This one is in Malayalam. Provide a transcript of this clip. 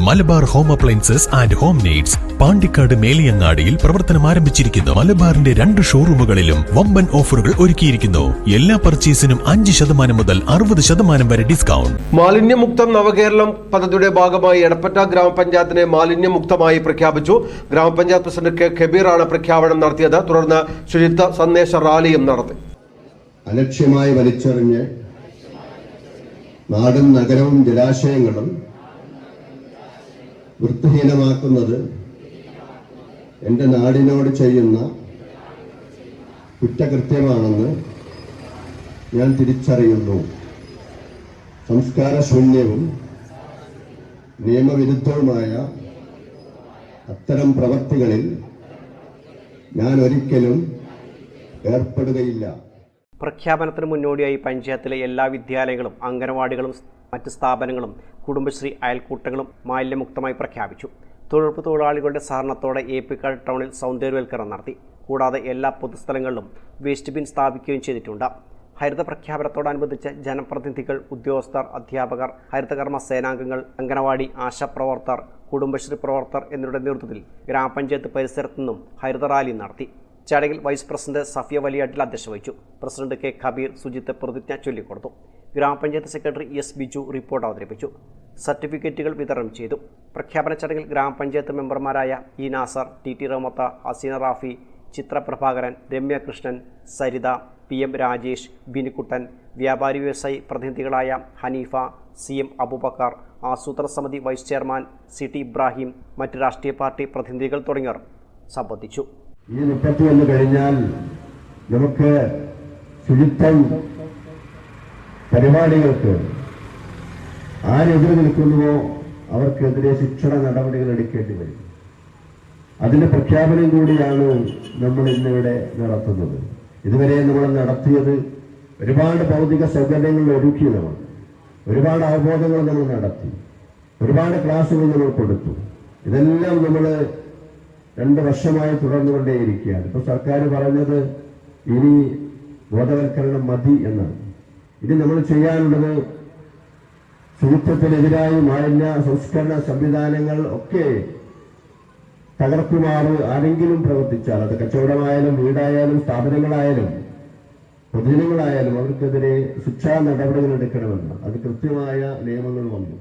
Malabar home appliances and home needs Pandikkad മേലിയങ്ങാടിയിൽ പ്രവർത്തനം ആരംഭിച്ചിരിക്കുന്നു. മലബാറിന്റെ രണ്ട് ഷോറൂമുകളിലും വമ്പൻ ഓഫറുകൾ ഒരുക്കിയിരിക്കുന്നു. എല്ലാ പർച്ചേസിനും അഞ്ച് ശതമാനം മുതൽ അറുപത് ശതമാനം വരെ ഡിസ്കൗണ്ട്. മാലിന്യമുക്തം നവകേരളം പദ്ധതിയുടെ ഭാഗമായി എടപ്പറ്റ ഗ്രാമപഞ്ചായത്തിനെ മാലിന്യമുക്തമായി പ്രഖ്യാപിച്ചു. ഗ്രാമപഞ്ചായത്ത് പ്രസിഡന്റ് കെ ഖബീറാണ് പ്രഖ്യാപനം നടത്തിയത്. തുടർന്ന് ശുചിത്വ സന്ദേശ റാലിയും നടത്തി. അലക്ഷ്യമായി വലിച്ചെറിഞ്ഞ് നാടും നഗരവും ജലാശയങ്ങളും വൃത്തിഹീനമാക്കുന്നത് എന്റെ നാടിനോട് ചെയ്യുന്ന കുറ്റകൃത്യമാണെന്ന് ഞാൻ തിരിച്ചറിയുന്നു. സംസ്കാരശൂന്യവും നിയമവിരുദ്ധവുമായ അത്തരം പ്രവർത്തികളിൽ ഞാൻ ഒരിക്കലും ഏർപ്പെടുകയില്ല. പ്രഖ്യാപനത്തിന് മുന്നോടിയായി പഞ്ചായത്തിലെ എല്ലാ വിദ്യാലയങ്ങളും അംഗനവാടികളും മറ്റ് സ്ഥാപനങ്ങളും കുടുംബശ്രീ അയൽക്കൂട്ടങ്ങളും മാലിന്യമുക്തമായി പ്രഖ്യാപിച്ചു. തൊഴിലുറപ്പ് തൊഴിലാളികളുടെ സഹകരണത്തോടെ ഏപ്പിക്കാട് ടൗണിൽ സൗന്ദര്യവൽക്കരണം നടത്തി. കൂടാതെ എല്ലാ പൊതുസ്ഥലങ്ങളിലും വേസ്റ്റ് ബിൻ സ്ഥാപിക്കുകയും ചെയ്തിട്ടുണ്ട്. ഹരിത പ്രഖ്യാപനത്തോടനുബന്ധിച്ച് ജനപ്രതിനിധികൾ ഉദ്യോഗസ്ഥർ അധ്യാപകർ ഹരിതകർമ്മ സേനാംഗങ്ങൾ അംഗനവാടി ആശാപ്രവർത്തകർ കുടുംബശ്രീ പ്രവർത്തകർ എന്നിവരുടെ നേതൃത്വത്തിൽ ഗ്രാമപഞ്ചായത്ത് പരിസരത്തു നിന്നും ഹരിത റാലി നടത്തി. ചടങ്ങിൽ വൈസ് പ്രസിഡന്റ് സഫിയ വലിയാട്ടിൽ അധ്യക്ഷത വഹിച്ചു. President K. കബീർ സുജിത്ത് പ്രതിജ്ഞ ചൊല്ലിക്കൊടുത്തു. ഗ്രാമപഞ്ചായത്ത് സെക്രട്ടറി എസ്. ബിജു റിപ്പോർട്ട് അവതരിപ്പിച്ചു. സർട്ടിഫിക്കറ്റുകൾ വിതരണം ചെയ്തു. പ്രഖ്യാപന ചടങ്ങിൽ ഗ്രാമപഞ്ചായത്ത് മെമ്പർമാരായ E Nasar T T Rahmath Aseena Rafi Chitra Prabhakaran Ramya Krishnan Saritha P M Rajesh Binikuttan വ്യാപാരി വ്യവസായി പ്രതിനിധികളായ ഹനീഫ സി എം അബൂബക്കർ ആസൂത്രണ സമിതി vice chairman C T Ibrahim മറ്റ് രാഷ്ട്രീയ പാർട്ടി പ്രതിനിധികൾ തുടങ്ങിയവർ സംബന്ധിച്ചു. ഈ മുപ്പത്തി ഒന്ന് കഴിഞ്ഞാൽ നമുക്ക് ശുചിത്വം പരിപാടികൾക്ക് ആരെതിരെ നിൽക്കുന്നുവോ അവർക്കെതിരെ ശിക്ഷണ നടപടികൾ എടുക്കേണ്ടി വരും. അതിന്റെ പ്രഖ്യാപനം കൂടിയാണ് നമ്മൾ ഇന്നിവിടെ നടത്തുന്നത്. ഇതുവരെ നമ്മൾ നടത്തിയത് ഒരുപാട് ഭൗതിക സൗകര്യങ്ങൾ ഒരുക്കി നമ്മൾ ഒരുപാട് അവബോധങ്ങൾ നമ്മൾ നടത്തി. ഒരുപാട് ക്ലാസ്സുകൾ നമ്മൾ കൊടുത്തു. ഇതെല്ലാം നമ്മൾ രണ്ട് വർഷമായി തുടർന്നുകൊണ്ടേയിരിക്കുകയാണ്. ഇപ്പൊ സർക്കാർ പറഞ്ഞത് ഇനി ബോധവൽക്കരണം മതി എന്നാണ്. ഇനി നമ്മൾ ചെയ്യാനുള്ളത് ശുചിത്വത്തിനെതിരായി മാലിന്യ സംസ്കരണ സംവിധാനങ്ങൾ ഒക്കെ തകർക്കുമാറ് ആരെങ്കിലും പ്രവർത്തിച്ചാൽ അത് കച്ചവടമായാലും വീടായാലും സ്ഥാപനങ്ങളായാലും പൊതുജനങ്ങളായാലും അവർക്കെതിരെ ശിക്ഷാ നടപടികൾ എടുക്കണമെന്ന്. അത് കൃത്യമായ നിയമങ്ങൾ വന്നു.